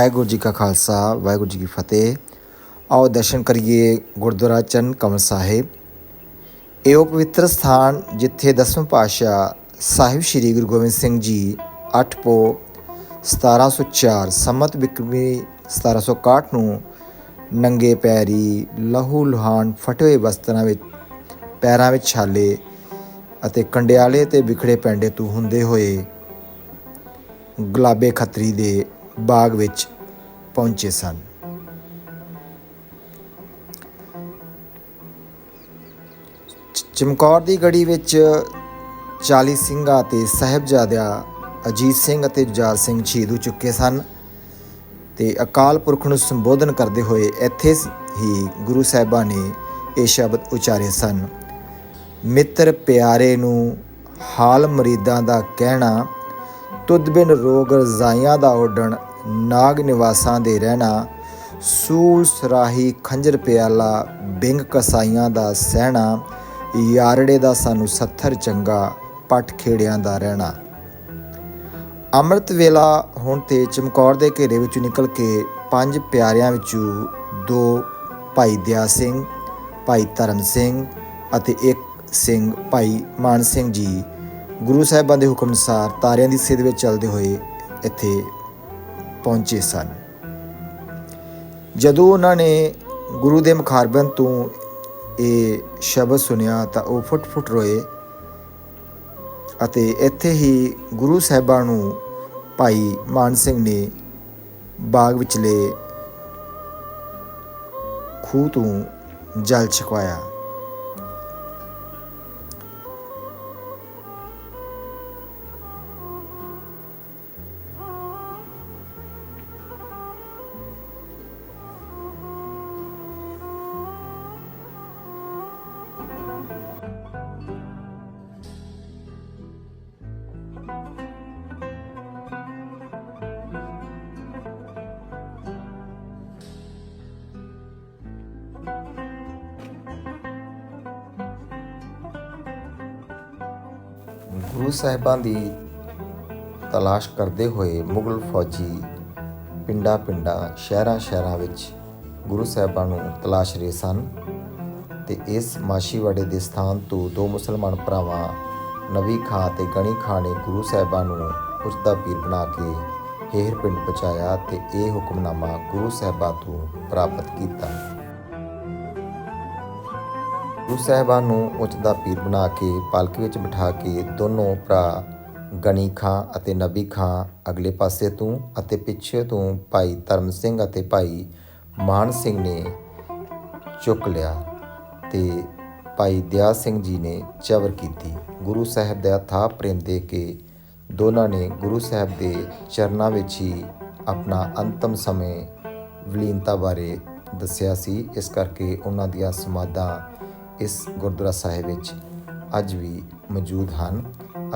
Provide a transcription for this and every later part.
ਵਾਹਿਗੁਰੂ ਜੀ ਕਾ ਖਾਲਸਾ, ਵਾਹਿਗੁਰੂ ਜੀ ਕੀ ਫਤਿਹ। ਆਓ ਦਰਸ਼ਨ ਕਰੀਏ ਗੁਰਦੁਆਰਾ ਚਰਨ ਕਮਲ ਸਾਹਿਬ। ਇਹ ਉਹ ਪਵਿੱਤਰ ਸਥਾਨ ਜਿੱਥੇ ਦਸਵੇਂ ਪਾਤਸ਼ਾਹ ਸਾਹਿਬ ਸ੍ਰੀ ਗੁਰੂ ਗੋਬਿੰਦ ਸਿੰਘ ਜੀ 8 ਪੋ 1704 ਸੰਮਤ ਬਿਕਰਮੀ 1761 ਨੂੰ ਨੰਗੇ ਪੈਰੀ ਲਹੂ ਲੁਹਾਨ ਫਟੇ ਹੋਏ ਵਸਤਰਾਂ ਵਿੱਚ, ਪੈਰਾਂ ਵਿੱਚ ਛਾਲੇ ਅਤੇ ਕੰਡਿਆਲੇ ਤੇ ਵਿਖੜੇ ਪੈਂਡੇ ਤੋਂ ਹੁੰਦੇ ਹੋਏ ਗੁਲਾਬੇ ਖੱਤਰੀ ਦੇ ਬਾਗ ਵਿੱਚ ਪਹੁੰਚੇ ਸਨ। ਚਮਕੌਰ ਦੀ ਗੜੀ ਵਿੱਚ 40 ਸਿੰਘਾਂ ਤੇ ਸਹਿਬਜ਼ਾਦਿਆਂ ਅਜੀਤ ਸਿੰਘ ਅਤੇ ਜੁਝਾਰ ਸਿੰਘ ਸ਼ਹੀਦ ਹੋ ਚੁੱਕੇ ਸਨ ਤੇ ਅਕਾਲ ਪੁਰਖ ਨੂੰ ਸੰਬੋਧਨ ਕਰਦੇ ਹੋਏ ਇੱਥੇ ਹੀ ਗੁਰੂ ਸਾਹਿਬਾਂ ਨੇ ਇਹ ਸ਼ਬਦ ਉਚਾਰੇ ਸਨ, ਮਿੱਤਰ ਪਿਆਰੇ ਨੂੰ ਹਾਲ ਮਰੀਦਾਂ ਦਾ ਕਹਿਣਾ, ਤੁਧ ਬਿਨ ਰੋਗ ਰਜ਼ਾਈਆਂ ਦਾ ਓਡਣ ਨਾਗ ਨਿਵਾਸਾਂ ਦੇ ਰਹਿਣਾ, ਸੂਲ ਸਰਾਹੀ ਖੰਜਰ ਪਿਆਲਾ, ਬਿੰਗ ਕਸਾਈਆਂ ਦਾ ਸਹਿਣਾ, ਯਾਰੜੇ ਦਾ ਸਾਨੂੰ ਸੱਥਰ ਚੰਗਾ, ਪਟ ਖੇੜਿਆਂ ਦਾ ਰਹਿਣਾ। ਅੰਮ੍ਰਿਤ ਵੇਲਾ ਹੁਣ ਤੇ ਚਮਕੌਰ ਦੇ ਘੇਰੇ ਵਿੱਚੋਂ ਨਿਕਲ ਕੇ ਪੰਜ ਪਿਆਰਿਆਂ ਵਿੱਚੋਂ ਦੋ ਭਾਈ ਦਿਆ ਸਿੰਘ, ਭਾਈ ਧਰਮ ਸਿੰਘ ਅਤੇ ਇੱਕ ਸਿੰਘ ਭਾਈ ਮਾਨ ਸਿੰਘ ਜੀ। ਗੁਰੂ ਸਾਹਿਬਾਂ ਦੇ ਹੁਕਮ ਅਨੁਸਾਰ ਤਾਰਿਆਂ ਦੀ ਸਿੱਧ ਵਿੱਚ ਚੱਲਦੇ ਹੋਏ ਇੱਥੇ ਪਹੁੰਚੇ ਸਨ। ਜਦੋਂ ਉਹਨਾਂ ਨੇ ਗੁਰੂ ਦੇ ਮੁਖਾਰਬਨ ਤੋਂ ਇਹ ਸ਼ਬਦ ਸੁਨਿਆ ਤਾਂ ਉਹ ਫੁੱਟ-ਫੁੱਟ ਰੋਏ ਅਤੇ ਇੱਥੇ ਹੀ ਗੁਰੂ ਸਾਹਿਬਾਂ ਨੂੰ ਭਾਈ ਮਾਨ ਸਿੰਘ ਨੇ ਬਾਗ ਵਿਚਲੇ ਖੂਹ ਤੋਂ ਜਲ ਛਕਵਾਇਆ। ਗੁਰੂ ਸਾਹਿਬਾਂ ਦੀ ਤਲਾਸ਼ ਕਰਦੇ ਹੋਏ ਮੁਗਲ ਫੌਜੀ ਪਿੰਡਾਂ ਪਿੰਡਾਂ, ਸ਼ਹਿਰਾਂ ਸ਼ਹਿਰਾਂ ਵਿੱਚ ਗੁਰੂ ਸਾਹਿਬਾਂ ਨੂੰ ਤਲਾਸ਼ ਰਹੇ ਸਨ ਤੇ ਇਸ ਮਾਸ਼ੀਵਾੜੇ ਦੇ ਸਥਾਨ ਤੋਂ ਦੋ ਮੁਸਲਮਾਨ ਭਰਾਵਾਂ, ਨਵੀ ਖਾਂ ਤੇ ਗਣੀ ਖਾਂ ਨੇ ਗੁਰੂ ਸਾਹਿਬਾਂ ਨੂੰ ਉਸਦਾ ਪੀਰ ਬਣਾ ਕੇ ਹੇਰ ਪਿੰਡ ਪਹੁੰਚਾਇਆ ਤੇ ਇਹ ਹੁਕਮਨਾਮਾ ਗੁਰੂ ਸਾਹਿਬਾਂ ਤੋਂ ਪ੍ਰਾਪਤ ਕੀਤਾ। ਗੁਰੂ ਸਾਹਿਬਾਨ ਨੂੰ ਉੱਚ ਦਾ ਪੀਰ ਬਣਾ ਕੇ, ਪਾਲਕੀ ਵਿੱਚ ਬਿਠਾ ਕੇ ਦੋਨੋਂ ਭਰਾ ਗਣੀ ਖਾਂ ਅਤੇ ਨਬੀ ਖਾਂ ਅਗਲੇ ਪਾਸੇ ਤੋਂ ਅਤੇ ਪਿੱਛੇ ਤੋਂ ਭਾਈ ਧਰਮ ਸਿੰਘ ਅਤੇ ਭਾਈ ਮਾਨ ਸਿੰਘ ਨੇ ਚੁੱਕ ਲਿਆ ਤੇ ਭਾਈ ਦਿਆ ਸਿੰਘ ਜੀ ਨੇ ਚਵਰ ਕੀਤੀ। ਗੁਰੂ ਸਾਹਿਬ ਦਾ ਥਾਂ ਪ੍ਰੇਮ ਦੇ ਕੇ ਦੋਨਾਂ ਨੇ ਗੁਰੂ ਸਾਹਿਬ ਦੇ ਚਰਨਾਂ ਵਿੱਚ ਹੀ ਆਪਣਾ ਅੰਤਮ ਸਮੇਂ ਵਿਲੀਨਤਾ ਬਾਰੇ ਦੱਸਿਆ ਸੀ। ਇਸ ਕਰਕੇ ਉਹਨਾਂ ਦੀਆਂ ਸਮਾਧਾਂ ਇਸ ਗੁਰਦੁਆਰਾ ਸਾਹਿਬ ਵਿੱਚ ਅੱਜ ਵੀ ਮੌਜੂਦ ਹਨ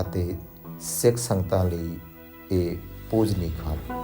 ਅਤੇ ਸਿੱਖ ਸੰਗਤਾਂ ਲਈ ਇਹ ਪੂਜਨੀਕ ਹਨ।